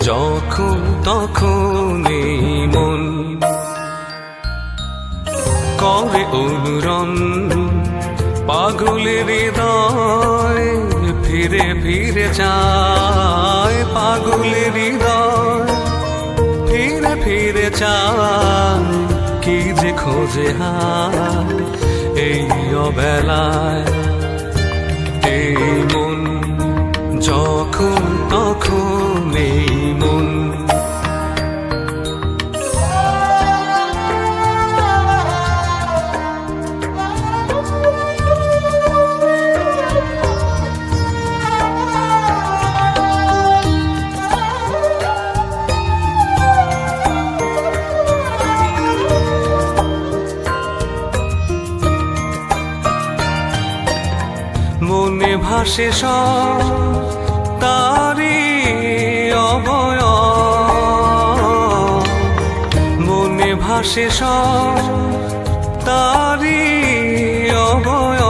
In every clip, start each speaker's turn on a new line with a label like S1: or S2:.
S1: যখন তখন এই মন। করে অনুরণ, পাগলের হৃদয়, ফিরে ফিরে যায় পাগলের হৃদয়। ফিরে ফিরে চায়, কি যে খোঁজে হায় এই অবেলায়। এই মন মনে ভাসে সব তারি অবয় মনে ভাসে তারি অবয়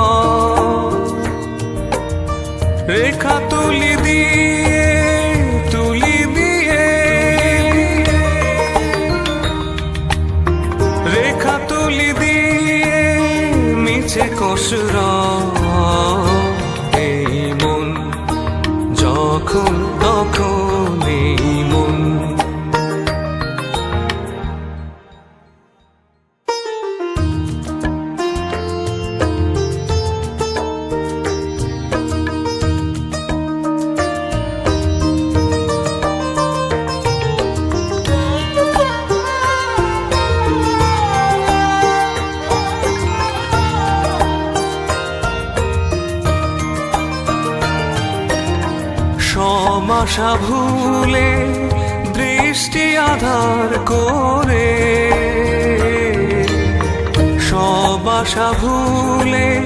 S1: সমাশা ভুলে দৃষ্টি আধার করে। সবাসা ভুলে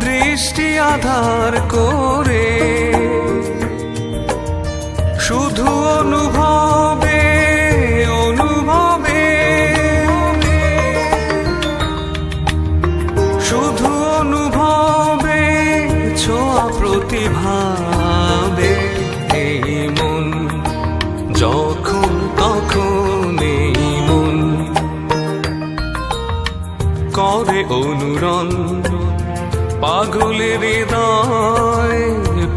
S1: দৃষ্টি আধার করে। শুধু অনুভবে অনুভবে। শুধু অনুভবে ছোঁয়া প্রতিভাবে। যখন তখন এই মন করে অনুরণ, পাগলের হৃদয়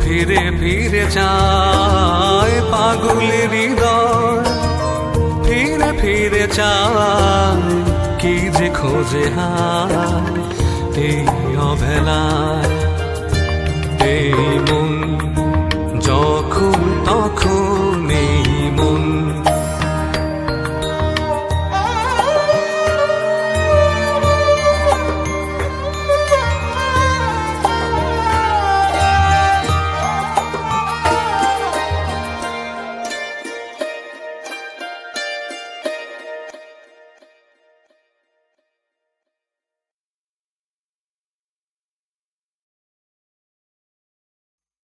S1: ফিরে ফিরে যায় পাগলের হৃদয় ফিরে ফিরে চায়, কি যে খোঁজে হায় এই অবেলায় এই মন যখন তখন